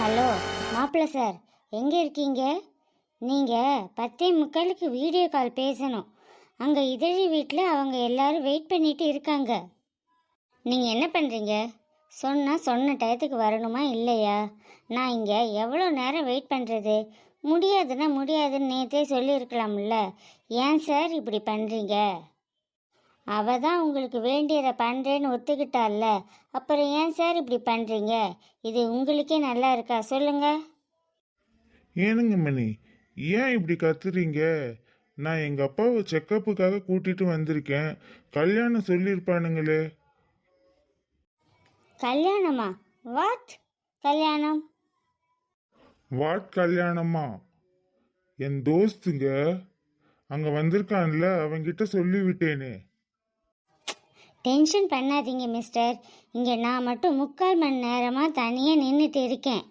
Hello மாப்பிள்ள sir எங்கே இருக்கீங்க? நீங்கள் பத்தே முக்காலுக்கு வீடியோ கால் பேசணும். அங்கே இதழி வீட்டில் அவங்க எல்லாரும் வெயிட் பண்ணிட்டு இருக்காங்க. நீங்கள் என்ன பண்ணுறீங்க சொன்னால் சொன்ன டயத்துக்கு வரணுமா இல்லையா? நான் இங்கே எவ்வளோ நேரம் வெயிட் பண்ணுறது முடியாதுன்னா முடியாதுன்னு நேற்றே சொல்லியிருக்கலாம்ல. ஏன் சார் இப்படி பண்ணுறீங்க அவ தான் உங்களுக்கு வேண்டியதை பண்ணுறேன்னு ஒத்துக்கிட்டால அப்புறம் ஏன் சார் இப்படி பண்ணுறீங்க இது உங்களுக்கே நல்லா இருக்கா? சொல்லுங்க. ஏனுங்க மணி ஏன் இப்படி கத்துறீங்க? நான் எங்க அப்பாவை செக்கப்புக்காக கூட்டிட்டு வந்திருக்கேன். கல்யாணம் சொல்லியிருப்பானுங்களே. கல்யாணமா? வாட் கல்யாணம்? வாட் கல்யாணமா? என் தோஸ்துங்க அங்க வந்திருக்கான்ல அவன்கிட்ட சொல்லிவிட்டேனே. டென்ஷன் பண்ணாதீங்க மிஸ்டர். இங்கே நான் மட்டும் முக்கால் மணி நேரமாக தனியாக நின்றுட்டு இருக்கேன்.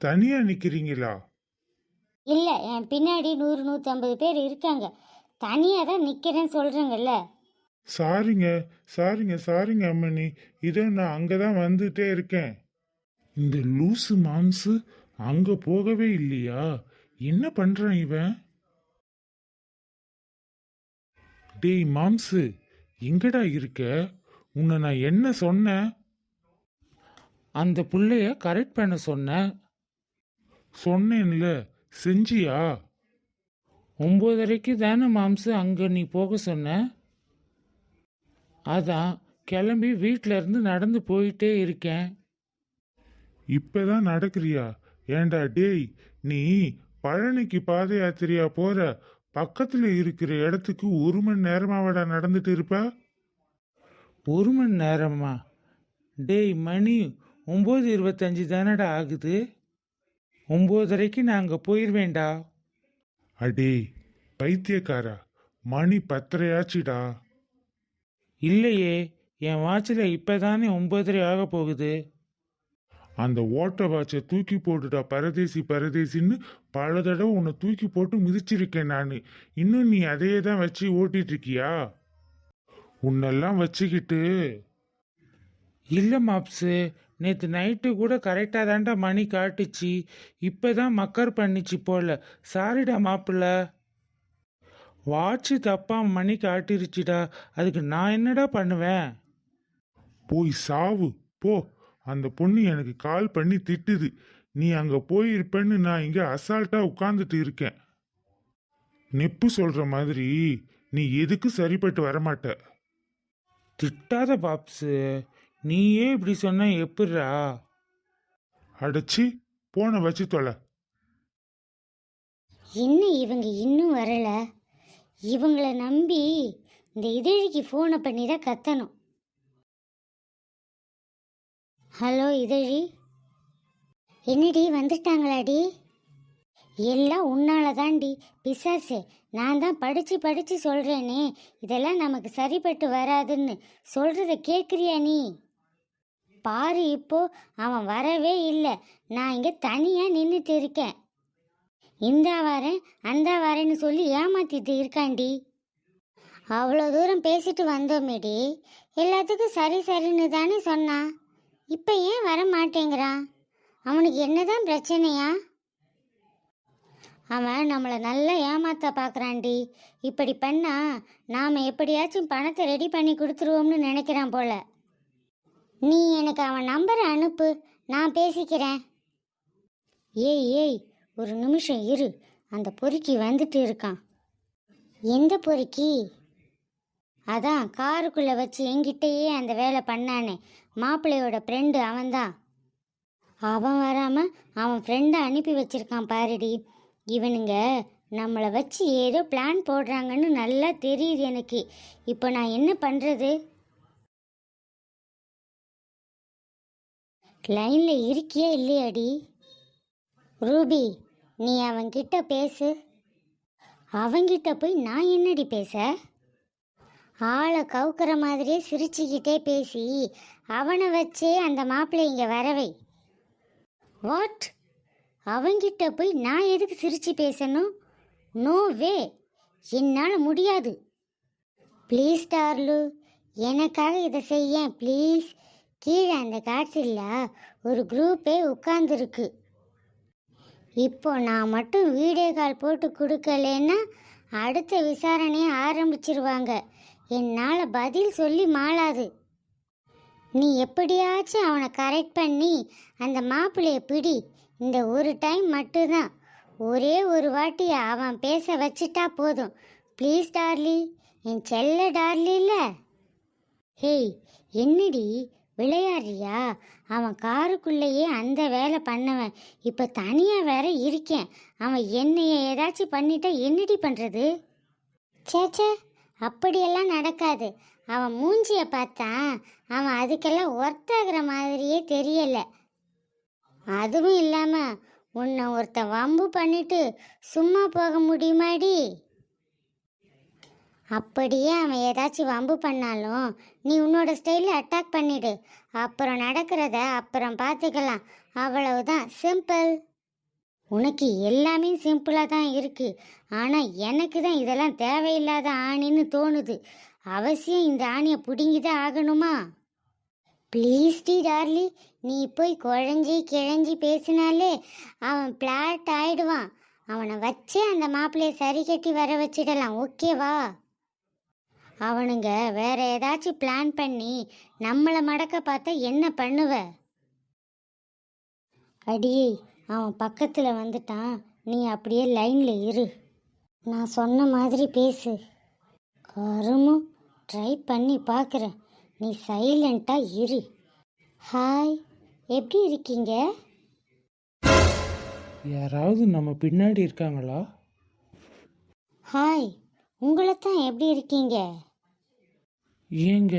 தனியா நிக்கிறீங்களா? இல்லை என் பின்னாடி நூறு நூற்றம்பது பேர் இருக்காங்க. தனியாக தான் நிற்கிறேன்னு சொல்கிறேங்கல்ல சாரிங்க சாரிங்க சாரிங்க அம்மணி. இதோ நான் அங்கதான் வந்துட்டே இருக்கேன். இந்த லூசு மாம்சு அங்க போகவே இல்லையா? என்ன பண்றான் இவன்? டேய் மாம்சு. எங்கடா இருக்க? உன்னை நான் என்ன சொன்னேன்? அந்த புள்ளைய கரெக்ட் பண்ண சொன்னேன். சொன்னேன்ல செஞ்சியா? ஒம்போதரைக்கு தானே மாம்சு அங்கே நீ போக சொன்ன? அதான் கிளம்பி வீட்டிலேருந்து இருந்து நடந்து போயிட்டே இருக்கேன். இப்பதான் நடக்கிறியா? ஏண்டா டேய் நீ பழனிக்கு பாத யாத்திரையா போற? பக்கத்துல இருக்கிற இடத்துக்கு ஒரு மணி நேரமாவடா நடந்துட்டு இருப்ப? ஒரு மணி நேரமா? டேய் மணி ஒம்பது இருபத்தஞ்சி தானடா ஆகுது? ஒம்போதரைக்கு நான் அங்கே போயிடுவேன்டா அடே பைத்தியக்காரா மணி பத்தரையாச்சுடா. இல்லையே என் வாட்சில் இப்போ தானே ஒம்போதரை ஆக போகுது. அந்த ஓட்ட வாட்சை தூக்கி போட்டுடா பரதேசி பரதேசின்னு பல தடவை உன்னை தூக்கி போட்டு மிதிச்சிருக்கேன் நான். இன்னும் நீ அதையே தான் வச்சு ஓட்டிட்டு இருக்கியா உன்னெல்லாம் வச்சுக்கிட்டு. இல்லை மாப்ஸு நேற்று நைட்டு கூட கரெக்டாக தான்டா மணி காட்டுச்சு. இப்போ தான் மக்கர் பண்ணிச்சு போல. சாரிடா மாப்பிள்ள. வாட்சு தப்பா மணி காட்டிருச்சுடா. அதுக்கு நான் என்னடா பண்ணுவேன்? போய் சாவு போ. அந்த பொண்ணு எனக்கு கால் பண்ணி திட்டுது. நீ அங்க போயிருப்பேன்னு நான் இங்க அசால்ட்டா உட்கார்ந்துட்டு இருக்கேன். நெப்பு சொல்ற மாதிரி நீ எதுக்கு சரிப்பட்டு வரமாட்ட? திட்டாத பாப்ஸு. நீயே இப்படி சொன்ன எப்படிரா அடைச்சி போன வச்சு தொலை. இன்னும் இவங்க இன்னும் வரல. இவங்கள நம்பி இந்த இதழிக்கு ஃபோனை பண்ணி தான் கத்தணும். ஹலோ இதழி என்னடி வந்துட்டாங்களாடி? எல்லாம் உன்னால தாண்டி பிசாசு நான் தான் படித்து படித்து சொல்கிறேனே இதெல்லாம் நமக்கு சரிப்பட்டு வராதுன்னு சொல்கிறத கேட்குறியா நீ? பாரு இப்போ அவன் வரவே இல்லை. நான் இங்கே தனியாக நின்றுட்டு இருக்கேன். இந்த வரேன் அந்த வரேன்னு சொல்லி ஏமாத்திட்டு இருக்காண்டி அவ்வளோ தூரம் பேசிட்டு வந்தோமேடி எல்லாத்துக்கும் சரி சரின்னு தானே சொன்னான். இப்போ ஏன் வர மாட்டேங்கிறான் அவனுக்கு என்னதான் பிரச்சனையா? அவன் நம்மளை நல்லா ஏமாத்த பார்க்குறான்டி இப்படி பண்ணா நாம் எப்படியாச்சும் பணத்தை ரெடி பண்ணி கொடுத்துருவோம்னு நினைக்கிறான் போல. நீ எனக்கு அவன் நம்பரை அனுப்பு நான் பேசிக்கிறேன். ஏய் ஏய் ஒரு நிமிஷம் இரு. அந்த பொறுக்கி வந்துட்டு இருக்கான். எந்த பொறுக்கி? அதான் காருக்குள்ளே வச்சு என்கிட்டயே அந்த வேலை பண்ணானே. மாப்பிள்ளையோட ஃப்ரெண்டு அவன்தான். அவன் வராமல் அவன் ஃப்ரெண்டை அனுப்பி வச்சிருக்கான் பாருடி. இவனுங்க நம்மளை வச்சு ஏதோ பிளான் போடுறாங்கன்னு நல்லா தெரியுது எனக்கு. இப்போ நான் என்ன பண்ணுறது லைனில் இருக்கியா இல்லையாடி? ரூபி நீ அவன்கிட்ட பேசு. அவன்கிட்ட போய் நான் என்னடி பேச? ஆளை கவுக்கிற மாதிரியே சிரிச்சுக்கிட்டே பேசி அவனை வச்சே அந்த மாப்பிள்ளை இங்கே வரவை. வாட்? அவங்கிட்ட போய் நான் எதுக்கு சிரித்து பேசணும்? நோ வே என்னால் முடியாது. ப்ளீஸ் டார்லு எனக்காக இதை செய்ய ப்ளீஸ். கீழே அந்த காட்சியில் ஒரு குரூப்பே உட்காந்துருக்கு இப்போ நான் மட்டும் வீடியோ கால் போட்டு கொடுக்கலன்னா அடுத்த விசாரணையை ஆரம்பிச்சிருவாங்க. என்னால் பதில் சொல்லி மாளாது. நீ எப்படியாச்சும் அவனை கரெக்ட் பண்ணி அந்த மாப்பிள்ளைய பிடி. இந்த ஒரு டைம் மட்டும்தான். ஒரே ஒரு வாட்டி அவன் பேச வச்சிட்டா போதும். ப்ளீஸ் டார்லி என் செல்ல டார்லி இல்லை. ஹேய் என்னடி? விளையாடுறியா? அவன் காருக்குள்ளேயே அந்த வேலை பண்ணவன். இப்போ தனியாக வேற இருக்கேன். அவன் என்னைய ஏதாச்சும் பண்ணிட்டா என்னடி பண்ணுறது சேச்சே அப்படியெல்லாம் நடக்காது. அவன் மூஞ்சியை பார்த்தா அவன் அதுக்கெல்லாம் ஒர்த்தாகிற மாதிரியே தெரியலை. அதுவும் இல்லாமல் உன்னை ஒருத்தன் வம்பு பண்ணிட்டு சும்மா போக முடியுமாடி? அப்படியே அவன் ஏதாச்சும் வம்பு பண்ணாலும் நீ உன்னோட ஸ்டைலில் அட்டாக் பண்ணிடு. அப்புறம் நடக்கிறத அப்புறம் பார்த்துக்கலாம் அவ்வளவுதான். சிம்பிள் உனக்கு எல்லாமே சிம்பிளாக தான் இருக்குது ஆனால் எனக்கு தான் இதெல்லாம் தேவையில்லாத ஆணின்னு தோணுது. அவசியம் இந்த ஆணியை பிடுங்கி தான் ஆகணுமா? ப்ளீஸ் டி டார்லி நீ போய் குழஞ்சி கிழஞ்சி பேசினாலே அவன் பிளாட் ஆயிடுவான். அவனை வச்சே அந்த மாப்பிள்ளைய சரி கட்டி வர வச்சிடலாம். ஓகேவா அவனுங்க வேற ஏதாச்சும் பிளான் பண்ணி நம்மளை மடக்க பார்த்தா என்ன பண்ணுவ? அடியே அவன் பக்கத்தில் வந்துட்டான். நீ அப்படியே லைனில் இரு. நான் சொன்ன மாதிரி பேசு. கருமும் ட்ரை பண்ணி பார்க்குறேன் நீ சைலண்ட்டாக இரு. ஹாய் எப்படி இருக்கீங்க? யாராவது நம்ம பின்னாடி இருக்காங்களா? ஹாய் உங்களை தான் எப்படி இருக்கீங்க? ஏங்க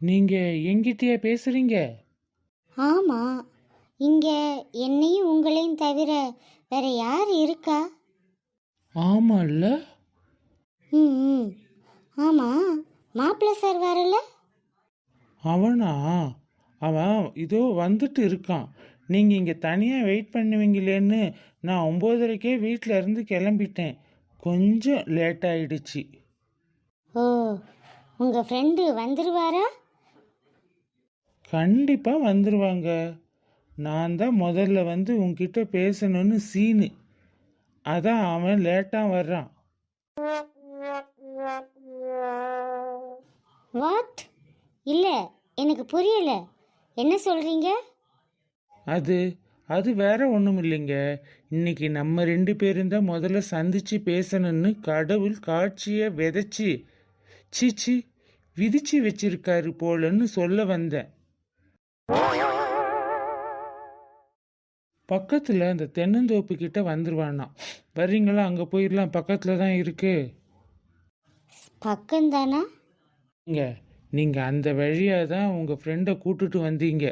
நீங்க எங்கிட்டயே பேசுறீங்க? ஆமாம் இங்கே என்னையும் உங்களையும் தவிர வேற யார் இருக்கா? ஆமால்ல. ம் ஆமாம் மாப்பிள்ளை சார் வரல அவனா? அவன் இதோ வந்துட்டு இருக்கான். நீங்கள் இங்கே தனியாக வெயிட் பண்ணுவீங்களேன்னு நான் ஒம்போதரைக்கே வீட்டில் இருந்து கிளம்பிட்டேன். கொஞ்சம் லேட் ஆயிடுச்சு. ஓ உங்கள் ஃப்ரெண்டு வந்துருவாரா? கண்டிப்பாக வந்துடுவாங்க நான் தான் முதல்ல வந்து உன்கிட்ட பேசணும்னு சீனு. அதான் அவன் லேட்டாக வர்றான். வாட் இல்லை எனக்கு புரியல. என்ன சொல்கிறீங்க அது அது வேற ஒன்றும் இல்லைங்க. இன்னைக்கு நம்ம ரெண்டு பேரும் தான் முதல்ல சந்திச்சு பேசணும்னு கடவுள் காட்சியை விதைச்சி சீச்சி விதிச்சு வச்சிருக்காரு போலன்னு சொல்ல வந்தேன். பக்கத்தில் அந்த தென்னந்தோப்பு கிட்ட வந்துருவானா வர்றீங்களா? அங்கே போயிடலாம் பக்கத்தில் தான் இருக்கு. பக்கம்தானா? இங்க. நீங்கள் அந்த வழியாக தான் உங்கள் ஃப்ரெண்டை கூட்டிட்டு வந்தீங்க.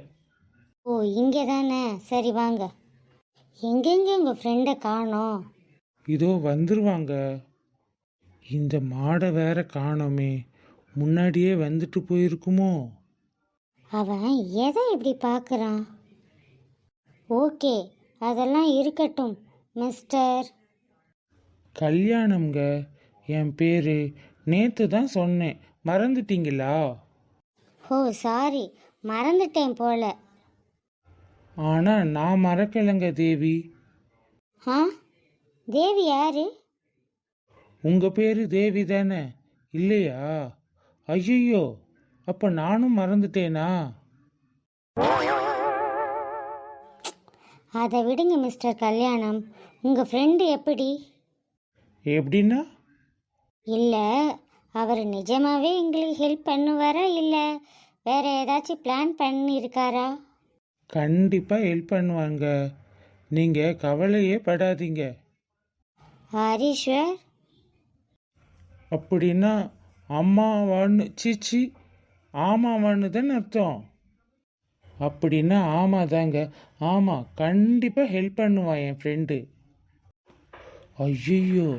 ஓ இங்கே தானே சரி வாங்க. எங்கெங்க உங்கள் ஃப்ரெண்டை காணோம்? இதோ வந்துருவாங்க. இந்த மாடை வேற காணோமே. முன்னாடியே வந்துட்டு போயிருக்குமோ? அவன் எதை இப்படி பார்க்குறான் ஓகே அதெல்லாம் இருக்கட்டும் மிஸ்டர். கல்யாணம்ங்க. என் பேரு நேத்து தான் சொன்னேன். மறந்துட்டீங்களா? ஓ சாரி மறந்துட்டேன் போல. ஆனா நான் மறக்கலைங்க தேவி. ஆ? தேவி யாரு? உங்க பேரு தேவி தானே? இல்லையா? ஐயோ அப்ப நானும் மறந்துட்டேனா? அதை விடுங்க மிஸ்டர் கல்யாணம். உங்கள் ஃப்ரெண்டு எப்படி? எப்படின்னா? இல்லை அவர் நிஜமாவே எங்களுக்கு ஹெல்ப் பண்ணுவாரா இல்லை வேற ஏதாச்சும் பிளான் பண்ணியிருக்காரா கண்டிப்பா ஹெல்ப் பண்ணுவாங்க. நீங்க கவலையே படாதீங்க. ஹரீஸ்வர் அப்படின்னா அம்மாவான்னு சீச்சி ஆமாவான்னு தானே அர்த்தம். அப்படின்னா ஆமாம் தாங்க. ஆமாம் கண்டிப்பாக ஹெல்ப் பண்ணுவான் என் ஃப்ரெண்டு ஐயோ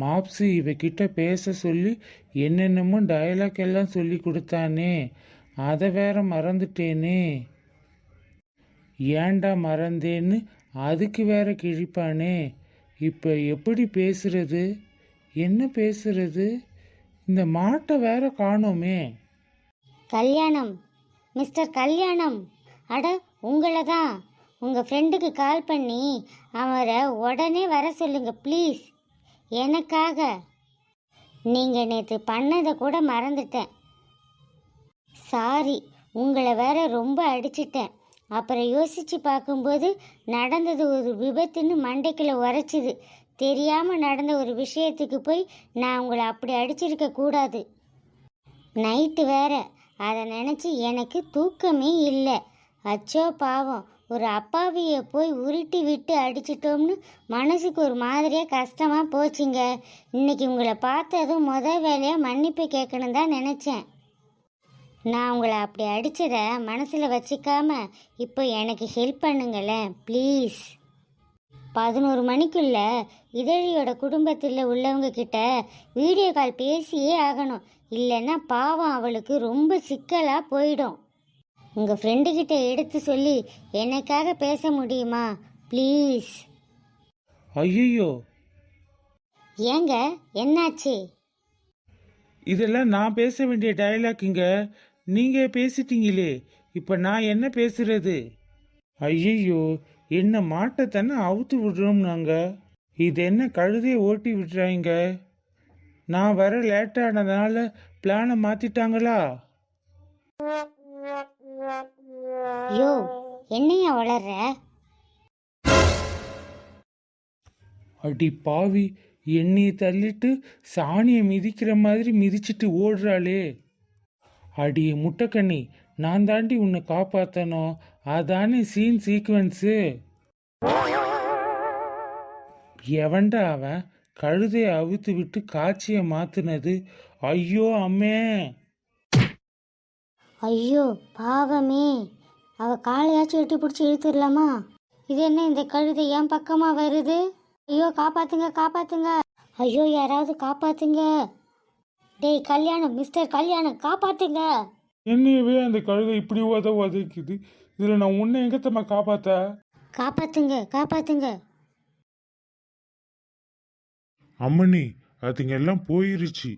மாப்ஸு இவகிட்ட பேச சொல்லி என்னென்னமோ டயலாக் எல்லாம் சொல்லி கொடுத்தானே. அதை வேற மறந்துட்டேனே. ஏன்டா மறந்தேன்னு அதுக்கு வேற கிழிப்பானே. இப்போ எப்படி பேசுறது? என்ன பேசுறது? இந்த மாட்டை வேற காணோமே. கல்யாணம் மிஸ்டர் கல்யாணம். அட உங்களை தான் உங்கள் ஃப்ரெண்டுக்கு கால் பண்ணி அவரை உடனே வர சொல்லுங்க ப்ளீஸ் எனக்காக. நீங்கள் நேற்று பண்ணதை கூட மறந்துட்டேன். சாரி உங்களை வேற ரொம்ப அடிச்சிட்டேன். அப்புறம் யோசித்து பார்க்கும்போது நடந்தது ஒரு விபத்துன்னு மண்டைக்குள்ள உரைச்சிது. தெரியாமல் நடந்த ஒரு விஷயத்துக்கு போய் நான் உங்களை அப்படி அடிச்சிருக்க கூடாது. நைட்டு வேற. அதை நினச்சி எனக்கு தூக்கமே இல்லை. அச்சோ பாவம் ஒரு அப்பாவியை போய் உருட்டி விட்டு அடிச்சிட்டோம்னு மனசுக்கு ஒரு மாதிரியாக கஷ்டமாக போச்சுங்க. இன்னைக்கு உங்களை பார்த்ததும் முத வேலையாக மன்னிப்பு கேட்கணும் தான் நினச்சேன். நான் உங்களை அப்படி அடித்ததை மனசில் வச்சுக்காம இப்போ எனக்கு ஹெல்ப் பண்ணுங்களேன் ப்ளீஸ் பதினோரு மணிக்குள்ள இதழியோட குடும்பத்தில் உள்ளவங்க கிட்ட வீடியோ கால் பேசியே ஆகணும். இல்லைன்னா பாவம் அவளுக்கு ரொம்ப சிக்கலாக போயிடும். உங்கள் ஃப்ரெண்டுக்கிட்ட எடுத்து சொல்லி எனக்காக பேச முடியுமா? ப்ளீஸ் ஐயோ ஏங்க என்னாச்சு? இதெல்லாம் நான் பேச வேண்டிய டயலாக்குங்க நீங்க பேசிட்டீங்களே. இப்போ நான் என்ன பேசுறது? ஐயையோ என்ன மாட்டத்தானே அவுத்து விடுறோம் நாங்க இது என்ன கழுதையை ஓட்டி விடுறாங்க? நான் வர லேட்டானதுனால பிளானை மாத்திட்டாங்களா? யோ என்னையா வளர்ற? அடி பாவி எண்ணெயை தள்ளிட்டு சாணியை மிதிக்கிற மாதிரி மிதிச்சிட்டு ஓடுறாளே. அடி முட்டைக்கண்ணி நான் தாண்டி உன்னை காப்பாத்தணும் அதானே சீன் சீக்வன்ஸு எவன்டா அவன்? கழுதையை அவுத்து விட்டு காட்சியை மாத்துனது. ஐயோ அம்மே. ஐயோ பாவமே. அவ காலையாச்சும் எட்டி பிடிச்சி இழுத்துடலாமா? இது என்ன இந்த கழுதை என் பக்கமா வருது? ஐயோ காப்பாத்துங்க காப்பாத்துங்க. ஐயோ யாராவது காப்பாத்துங்க. டேய் கல்யாணம் மிஸ்டர் கல்யாணம் காப்பாத்துங்க. என்னையவே அந்த கழுதை இப்படி உத உதைக்குது. இதில் நான் உன்னை எங்கத்தம்மா காப்பாத்த? காப்பாத்துங்க காப்பாத்துங்க. அம்மனி அதுங்க எல்லாம் போயிருச்சு.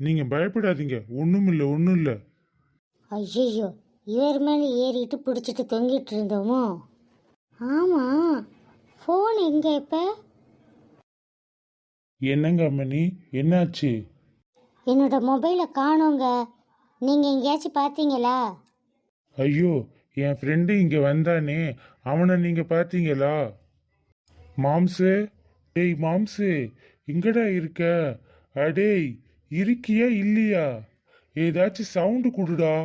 நீங்க பயப்படாதீங்க. ஒன்றும் இல்லை ஒன்றும் இல்லை ஐயோ இவர் மேலே ஏறிட்டு பிடிச்சிட்டு தொங்கிட்டு இருந்தோமோ? ஆமாம் ஃபோன் எங்கே இப்போ? என்னங்க அம்மனி என்னாச்சு? என்னோட மொபைலை காணோங்க. நீங்கள் எங்கேயாச்சும் பார்த்தீங்களா? ஐயோ என் ஃப்ரெண்டு இங்க வந்தானே. அவனை நீங்க பாத்தீங்களா மாம்சு டேய் மாம்சு இங்கடா இருக்க? அடேய் இருக்கியா இல்லையா? ஏதாச்சும் சவுண்டு கொடுடா.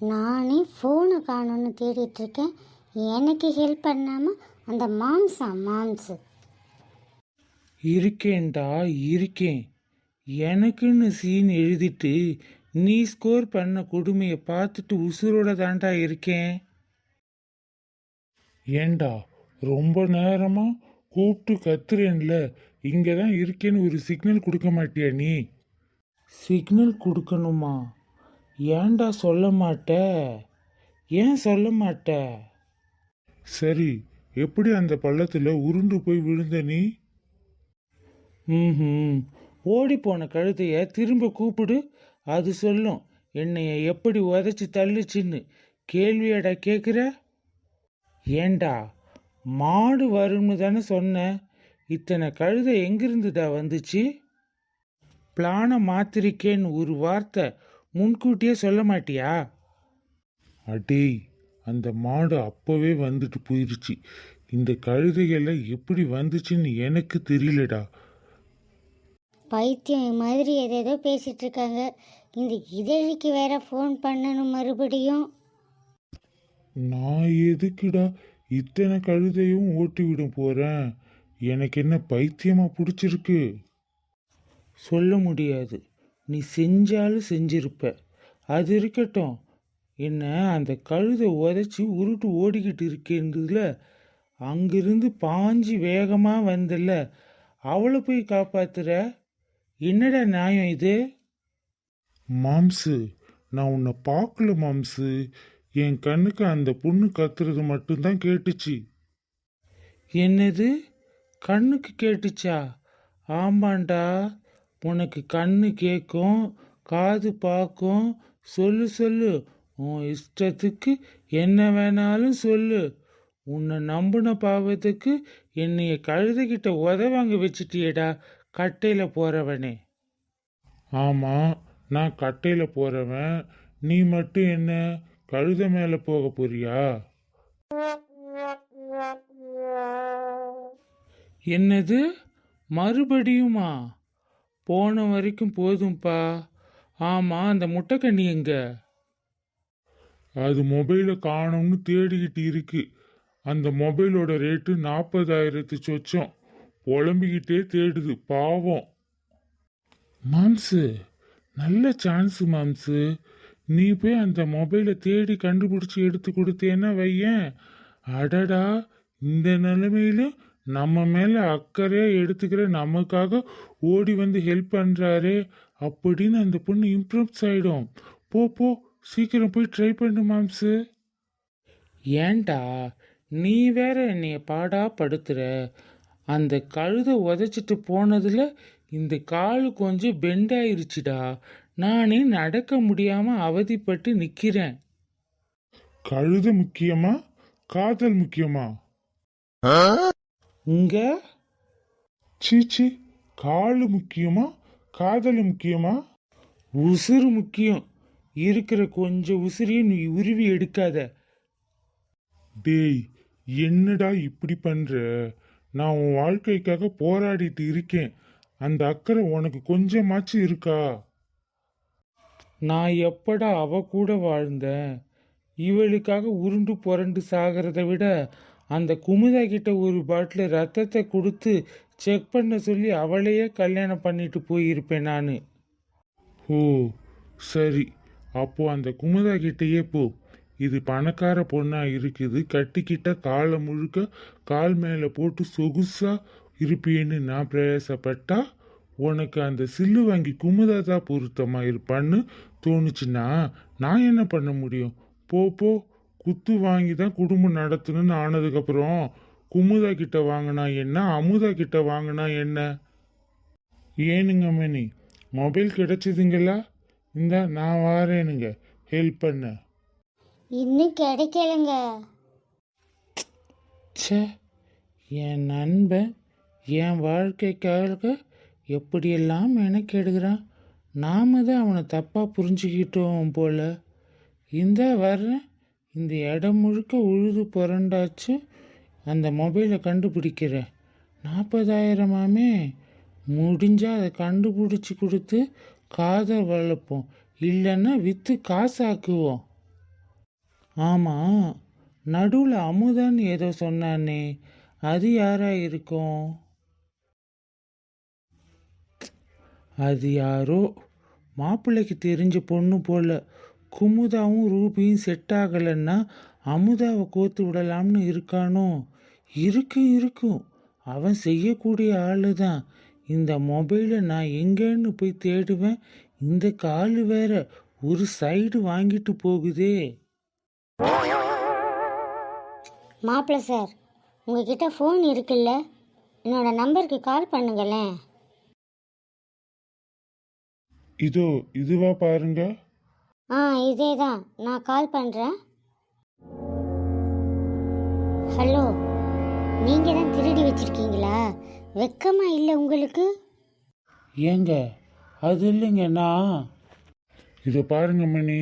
நானே ஃபோனை காணோன்னு தேடிட்டு இருக்கேன் எனக்கு ஹெல்ப் பண்ணாமல் அந்த மாம்சா மாம்சு. இருக்கேன்டா இருக்கேன். எனக்குன்னு சீன் எழுதிட்டு நீ ஸ்கோர் பண்ண கொடுமையை பார்த்துட்டு உசுரோட தான்டா இருக்கேன். ஏண்டா ரொம்ப நேரமா கூப்பிட்டு கத்துறேன்ல. இங்க தான் இருக்கேன்னு ஒரு சிக்னல் கொடுக்க மாட்டியா நீ? சிக்னல் கொடுக்கணுமா? ஏன்டா சொல்ல மாட்ட? ஏன் சொல்ல மாட்ட? சரி எப்படி அந்த பள்ளத்துல உருண்டு போய் விழுந்த நீ? ம் ஓடி போன கழுதைய திரும்ப கூப்பிடு அது சொல்லும். என்னைய எப்படி உதைச்சி தள்ளுச்சின்னு கேள்வியடா கேட்குற ஏண்டா மாடு வரும்னு தானே சொன்னேன் இத்தனை கழுதை எங்கிருந்துடா வந்துச்சு? பிளானை மாத்திரிக்கேன்னு ஒரு வார்த்தை முன்கூட்டியே சொல்ல மாட்டியா? அடேய் அந்த மாடு அப்பவே வந்துட்டு போயிருச்சு. இந்த கழுதைகள்லாம் எப்படி வந்துச்சுன்னு எனக்கு தெரியலடா. பைத்தியம் மாதிரி ஏதேதோ பேசிட்டு இருக்காங்க. இந்த இதழிக்கு வேற ஃபோன் பண்ணணும் மறுபடியும். நான் எதுக்குடா இத்தனை கழுதையும் ஓட்டி விட போறேன்? எனக்கு என்ன பைத்தியமா பிடிச்சிருக்கு? சொல்ல முடியாது. நீ செஞ்சாலும் செஞ்சிருப்ப. அது இருக்கட்டும். என்ன அந்த கழுதை உதைச்சி உருட்டு ஓடிக்கிட்டு இருக்கேன்றதுல அங்கிருந்து பாஞ்சு வேகமாக வந்தல அவளை போய் காப்பாத்துற? என்னடா நியாயம் இது? மாம்சு நான் உன்னை பார்க்கல மாம்சு. என் கண்ணுக்கு அந்த பொண்ணு கத்துறது மட்டும்தான் கேட்டுச்சு. என்னது? கண்ணுக்கு கேட்டுச்சா? ஆமாண்டா. உனக்கு கண்ணு கேட்கும் காது பார்க்கும். சொல்லு சொல்லு. உன் இஷ்டத்துக்கு என்ன வேணாலும் சொல்லு. உன்னை நம்பின பாவத்துக்கு என்னைய கழுதைகிட்ட உதவாங்க வச்சிட்டியேடா. கட்டையில் போறவனே. ஆமா நான் கட்டையில போறவன். நீ மட்டும் என்ன? கழுத மேல போக போறியா? என்னது? மறுபடியுமா? போன வரைக்கும் போதும்ப்பா ஆமாம் அந்த முட்டைக்கண்ணி எங்க? அது மொபைலை காணோம்னு தேடிக்கிட்டு இருக்கு. அந்த மொபைலோட ரேட்டு நாற்பதாயிரத்து சொச்சம். புலம்பிக்கிட்டே தேடுது பாவம். மாம்சு நல்ல சான்ஸ் மாம்சு. நீ போய் அந்த மொபைலை தேடி கண்டுபிடிச்சி எடுத்து கொடுத்தேன்னா வையேன். அடடா இந்த நிலைமையிலும் நம்ம மேல அக்கறையா எடுத்துக்கிற நமக்காக ஓடி வந்து ஹெல்ப் பண்றாரே அப்படின்னு அந்த பொண்ணு இம்ப்ரெஸ் ஆயிடும். போ போ சீக்கிரம் போய் ட்ரை பண்ணு மாம்சு. ஏன்டா நீ வேற என்னைய பாடா படுத்துற? அந்த கழுதை உதைச்சிட்டு போனதுல இந்த காலு கொஞ்சம் பெண்ட் ஆயிருச்சுடா. நானே நடக்க முடியாம அவதிப்பட்டு நிக்கிறேன். கழுத முக்கியமா? காதல் முக்கியமா? இங்க சீச்சி காலு முக்கியமா காதல் முக்கியமா? உசுறு முக்கியம். இருக்கிற கொஞ்சம் உசுரையும் நீ உருவி எடுக்காத. டேய் என்னடா இப்படி பண்ற? நான் உன் வாழ்க்கைக்காக போராடிட்டு இருக்கேன். அந்த அக்கறை உனக்கு கொஞ்சமாச்சும் இருக்கா? நான் எப்படா அவ கூட வாழ்ந்தேன்? இவளுக்காக உருண்டு புரண்டு சாகிறத விட அந்த குமுதா கிட்ட ஒரு பாட்டில் ரத்தத்தை கொடுத்து செக் பண்ண சொல்லி அவளையே கல்யாணம் பண்ணிட்டு போயிருப்பேன் நான். ஓ சரி. அப்போ அந்த குமுதா கிட்டேயே போ. இது பணக்கார பொண்ணாக இருக்குது. கட்டிக்கிட்ட காலை முழுக்க கால் மேலே போட்டு சொகுசாக இருப்பேன்னு நான் பிரயாசப்பட்டா உனக்கு அந்த சில்லு வாங்கி குமுதா தான் பொருத்தமாக இருப்பான்னு தோணுச்சுன்னா நான் என்ன பண்ண முடியும்? போ போ. குத்து வாங்கி தான் குடும்பம் நடத்தணும்னு ஆனதுக்கப்புறம் குமுதா கிட்ட வாங்கினா என்ன? அமுதா கிட்ட வாங்கினா என்ன? ஏனுங்க மணி மொபைல் கிடைச்சதுங்களா? இந்த நான் வாரேனுங்க. ஹெல்ப் பண்ண. இன்னும் கிடைக்கலங்க. ச்சே என் நண்பன் என் வாழ்க்கைக்காக எப்படியெல்லாம் மெனக்கெடுகிறான் நாம தான் அவனை தப்பாக புரிஞ்சுக்கிட்டோம் போல. இந்த வர்றேன். இந்த இடம் முழுக்க உழுது புரண்டாச்சு. அந்த மொபைலை கண்டுபிடிக்கிறேன். நாற்பதாயிரமாமே முடிஞ்சால் அதை கண்டுபிடிச்சி கொடுத்து காதல் வளர்ப்போம். இல்லைன்னா விற்று காசாக்குவோம். ஆமாம் நடுவில் அமுதான்னு ஏதோ சொன்னானே. அது யாராக இருக்கும்? அது யாரோ? மாப்பிள்ளைக்கு தெரிஞ்ச பொண்ணு போல. குமுதாவும் ரூபியும் செட் ஆகலைன்னா அமுதாவை கோத்து விடலாம்னு இருக்கானோ? இருக்கும் இருக்கும் அவன் செய்யக்கூடிய ஆளு தான் இந்த மொபைலை நான் எங்கேன்னு போய் தேடுவேன். இந்த காலு வேற ஒரு சைடு வாங்கிட்டு போகுதே. மாப்பிள்ளை சார் உங்ககிட்ட ஃபோன் இருக்குல்ல? என்னோட நம்பருக்கு கால் பண்ணுங்களேன். இதோ இதுவா பாருங்க. ஆ இதே தான் நான் கால் பண்ணுறேன் ஹலோ நீங்கள் தான் திருடி வச்சிருக்கீங்களா? வெக்கமா இல்லை உங்களுக்கு? ஏங்க அது இல்லைங்க நான். இதோ பாருங்க மணி.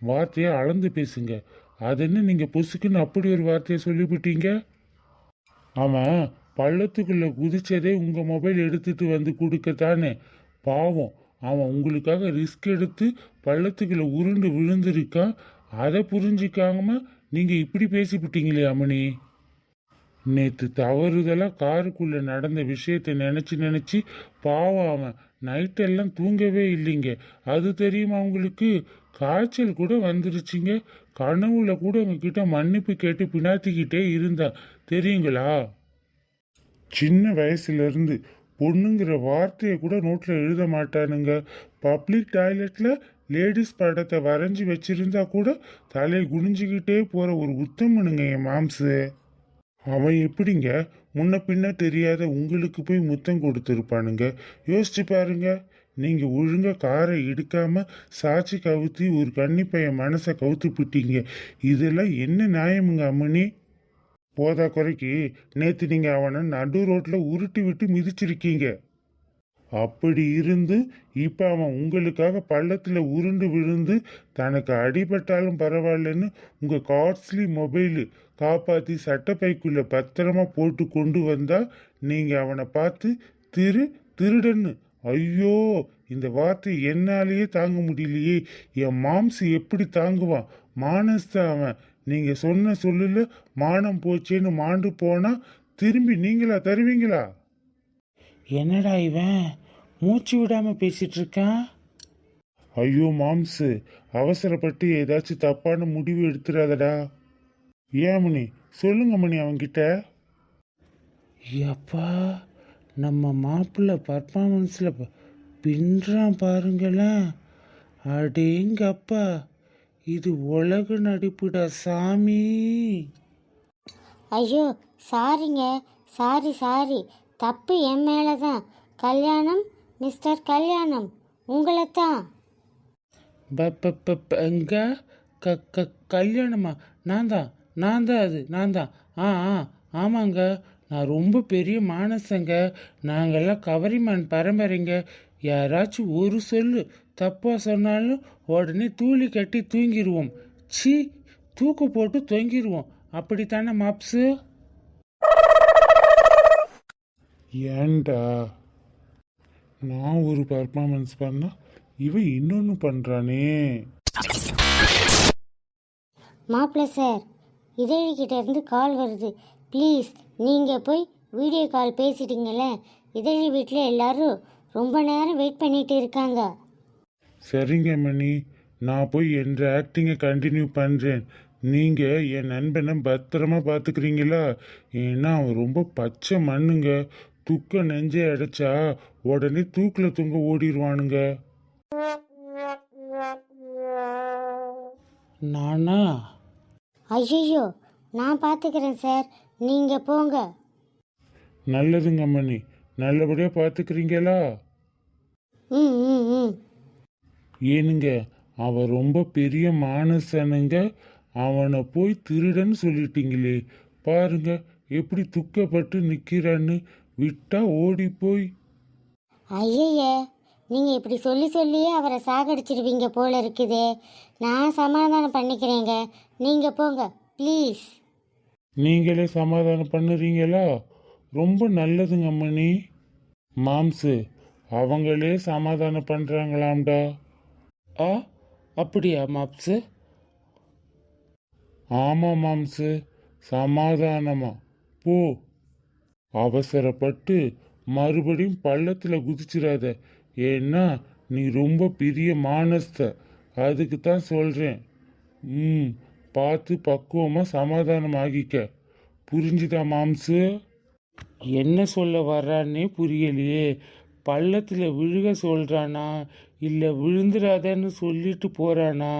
வார்த்தையை அளந்து பேசுங்க. அது என்ன நீங்க பொசுக்குன்னு அப்படி ஒரு வார்த்தையை சொல்லிவிட்டீங்க? அவன் பள்ளத்துக்குள்ள குதிச்சதே உங்க மொபைல் எடுத்துட்டு வந்து கொடுக்கத்தானே. பாவம். அவன் உங்களுக்காக ரிஸ்க் எடுத்து பள்ளத்துக்குள்ள உருண்டு விழுந்திருக்கான் அதை புரிஞ்சிக்காம நீங்கள் இப்படி பேசிவிட்டீங்களே அம்மணி. நேற்று தவறுதலாக காருக்குள்ளே நடந்த விஷயத்தை நினச்சி நினச்சி பாவம் அவன். நைட்டெல்லாம் தூங்கவே இல்லைங்க. அது தெரியுமா உங்களுக்கு? காய்ச்சல் கூட வந்துருச்சுங்க. கனவுல கூட உங்ககிட்ட மன்னிப்பு கேட்டு பினாத்திக்கிட்டே இருந்தா தெரியுங்களா? சின்ன வயசுலேருந்து பொண்ணுங்கிற வார்த்தையை கூட நோட்டில் எழுத மாட்டானுங்க. பப்ளிக் டாய்லெட்டில் லேடிஸ் படத்தை வரைஞ்சி வச்சிருந்தா கூட தலையை குனிஞ்சுக்கிட்டே போகிற ஒரு உத்தமனுங்க என் மாம்சு. அவன் எப்படிங்க? முன்ன பின்ன தெரியாத உங்களுக்கு போய் முத்தம் கொடுத்துருப்பானுங்க. யோசிச்சு பாருங்க. நீங்கள் ஒழுங்காக காரை எடுக்காமல் சாட்சி கவுத்தி ஒரு கன்னி பையன் மனசை கவுத்து விட்டீங்க இதெல்லாம் என்ன நியாயமுங்க அம்மனி போதா குறைக்கு நேத்து நீங்க அவனை நடு ரோட்ல உருட்டி விட்டு மிதிச்சிருக்கீங்க. அப்படி இருந்து இப்ப அவன் உங்களுக்காக பள்ளத்துல உருண்டு விழுந்து தனக்கு அடிபட்டாலும் பரவாயில்லன்னு உங்க காஸ்ட்லி மொபைலு காப்பாத்தி சட்டப்பைக்குள்ள பத்திரமா போட்டு கொண்டு வந்தா நீங்க அவனை பார்த்து திரு திருடன்னு. ஐயோ இந்த வார்த்தை என்னாலேயே தாங்க முடியலையே. என் மாம்சு எப்படி தாங்குவான்? மானஸ்தான் அவன். நீங்க சொன்ன சொல்லுல மானம் போச்சேன்னு மாண்டு போனா திரும்பி நீங்களா தருவீங்களா? என்னடா இவன்? மூச்சு விடாம பேசிட்டு இருக்கான் ஐயோ மாம்சு அவசரப்பட்டு ஏதாச்சும் தப்பான முடிவு எடுத்துறாதடா. ஏன் மணி? சொல்லுங்க மணி அவன்கிட்ட. அப்பா நம்ம மாப்பிள்ளை பர்ஃபார்மன்ஸில் பின்றான் பாருங்களேன். அடேங்கப்பா. இது உலக நடிப்புடா சாமி. ஐயோ சாரிங்க. Sorry sorry. தப்பு என் மேலே தான் கல்யாணம் மிஸ்டர் கல்யாணம். உங்களை தான் எங்க? க க கல்யாணமா? நான் தான் நான் தான் அது. நான் தான் ஆ ஆ. ஆமாங்க. நான் ரொம்ப பெரிய மானசங்க. நாங்கெல்லாம் கவரிமான் பரம்பரைங்க. யாராச்சும் ஒரு சொல்லு. தப்பாக சொன்னாலும் உடனே தூளி கட்டி தூங்கிடுவோம் சி தூக்கு போட்டு தொங்கிடுவோம் அப்படித்தானே மாப்ஸு ஏன்டா நான் ஒரு பர்ஃபார்மன்ஸ் பண்ணா இவன் இன்னொன்னு பண்றானே. மாப்பிள்ளை சார் இதழிக்கிட்ட இருந்து கால் வருது. ப்ளீஸ் நீங்கள் போய் வீடியோ கால் பேசிட்டீங்களே. இதழி வீட்டில் எல்லாரும் ரொம்ப நேரம் வெயிட் பண்ணிட்டு இருக்காங்க. சரிங்க மணி. நான் போய் என்ற ஆக்டிங்கை கண்டினியூ பண்றேன். நீங்க என் நண்பனை பத்திரமா பாத்துக்கிறீங்களா ஏன்னா அவன் ரொம்ப பச்சை மண்ணுங்க. துக்க நெஞ்சே அடைச்சா உடனே தூக்குல தொங்க ஓடிடுவானுங்க நானா? ஐயோ நான் பார்த்துக்கிறேன் சார். நீங்கள் போங்க. நல்லதுங்க மணி. நல்லபடியா பாத்துக்கிறீங்களா ம் ம் ம். ஏனுங்க அவன் ரொம்ப பெரிய மானசனுங்க. அவனை போய் திருடன்னு சொல்லிட்டீங்களே. பாருங்க எப்படி துக்கப்பட்டு நிக்கிறான்னு. விட்டா ஓடி போய் ஐயய்ய நீங்கள் இப்படி சொல்லி சொல்லியே அவரை சாகடிச்சிடுவீங்க போல இருக்குதே. நான் சமாதானம் பண்ணிக்கிறேங்க. நீங்கள் போங்க ப்ளீஸ். நீங்களே சமாதானம் பண்ணுறீங்களா? ரொம்ப நல்லதுங்க மணி மாம்சு அவங்களே சமாதானம் பண்றாங்களாம்டா ஆ அப்படியா மாப்ஸு ஆமா மாம்சு. சமாதானமா. போ. அவசரப்பட்டு மறுபடியும் பள்ளத்துல குதிச்சிடாத ஏன்னா நீ ரொம்ப பெரிய மானஸ்த. அதுக்கு தான் சொல்றேன். ம் பார்த்து பக்குவமா சமாதானம் ஆகிக்க. புரிஞ்சுதா மாம்சு? என்ன சொல்ல வர்றான்னே புரியலையே. பள்ளத்தில் விழுக சொல்கிறானா இல்லை விழுந்துடாதன்னு சொல்லிட்டு போகிறானா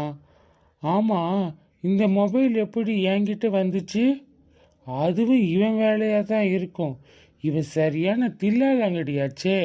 ஆமாம் இந்த மொபைல் எப்படி என்கிட்ட வந்துச்சு? அதுவும் இவன் வேலையாக தான் இருக்கும். இவன் சரியான தில்லாலங்கடியாச்சே